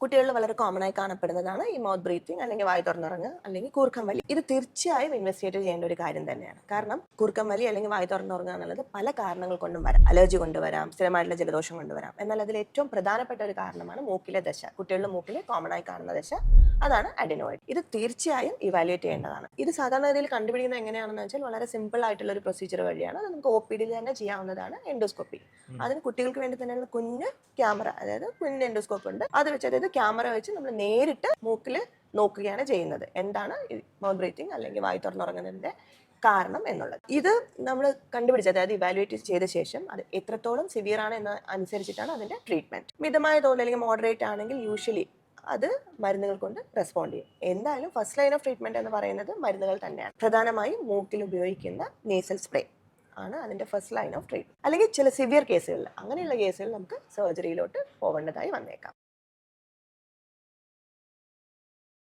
കുട്ടികളിൽ വളരെ കോമൺ ആയി കാണപ്പെടുന്നതാണ് ഈ മൗത്ത് ബ്രീത്തിങ് അല്ലെങ്കിൽ വായു തുറന്നുറങ്ങുക അല്ലെങ്കിൽ കൂർക്കം വലി. ഇത് തീർച്ചയായും ഇൻവെസ്റ്റിഗേറ്റ് ചെയ്യേണ്ട ഒരു കാര്യം തന്നെയാണ്. കാരണം കൂർക്കം വലി അല്ലെങ്കിൽ വായു തുറന്നുറങ്ങുക എന്നുള്ളത് പല കാരണങ്ങൾ കൊണ്ടും വരാം. അലർജി കൊണ്ടുവരാം സ്ഥിരമായിട്ടുള്ള ജലദോഷം കൊണ്ടുവരാം. എന്നാൽ അതിൽ ഏറ്റവും പ്രധാനപ്പെട്ട ഒരു കാരണമാണ് മൂക്കിലെ ദശ. കുട്ടികളുടെ മൂക്കിലെ കോമൺ ആയി കാണുന്ന ദശ അതാണ് അഡിനോയിഡ് ഇത് തീർച്ചയായും ഇവാലുവേറ്റ് ചെയ്യേണ്ടതാണ്. ഇത് സാധാരണ രീതിയിൽ കണ്ടുപിടിക്കുന്നത് എങ്ങനെയാണെന്ന് വെച്ചാൽ വളരെ സിമ്പിൾ ആയിട്ടുള്ള ഒരു പ്രൊസീജിയർ വഴിയാണ്. അത് നമുക്ക് ഒ പി ഡിയിൽ തന്നെ ചെയ്യാവുന്നതാണ് എൻഡോസ്കോപ്പി അതിന് കുട്ടികൾക്ക് വേണ്ടി തന്നെയുള്ള കുഞ്ഞ് ക്യാമറ അതായത് കുഞ്ഞ് എൻഡോസ്കോപ്പ് ഉണ്ട്. അത് വെച്ച് അതായത് ക്യാമറ വെച്ച് നമ്മൾ നേരിട്ട് മൂക്കിൽ നോക്കുകയാണ് ചെയ്യുന്നത്. എന്താണ് മൗത്ത് ബ്രീത്തിങ് അല്ലെങ്കിൽ വായു തുറന്നുറങ്ങുന്നതിന്റെ കാരണം എന്നുള്ളത്. ഇത് നമ്മൾ കണ്ടുപിടിച്ച് അതായത് ഇവാലുവേറ്റ് ചെയ്ത ശേഷം അത് എത്രത്തോളം സിവിയർ ആണ് എന്ന് അനുസരിച്ചിട്ടാണ് അതിന്റെ ട്രീറ്റ്മെന്റ് മിതമായ തോതിൽ അല്ലെങ്കിൽ മോഡറേറ്റ് ആണെങ്കിൽ യൂഷ്വലി അത് മരുന്നുകൾ കൊണ്ട് റെസ്പോണ്ട് ചെയ്യും. എന്തായാലും ഫസ്റ്റ് ലൈൻ ഓഫ് ട്രീറ്റ്മെന്റ് എന്ന് പറയുന്നത് മരുന്നുകൾ തന്നെയാണ്. പ്രധാനമായും മൂക്കിൽ ഉപയോഗിക്കുന്ന നേസൽ സ്പ്രേ ആണ് അതിന്റെ ഫസ്റ്റ് ലൈൻ ഓഫ് ട്രീറ്റ്മെന്റ് അല്ലെങ്കിൽ ചില സിവിയർ കേസുകളിൽ അങ്ങനെയുള്ള കേസുകളിൽ നമുക്ക് സർജറിയിലോട്ട് പോകേണ്ടതായി വന്നേക്കാം.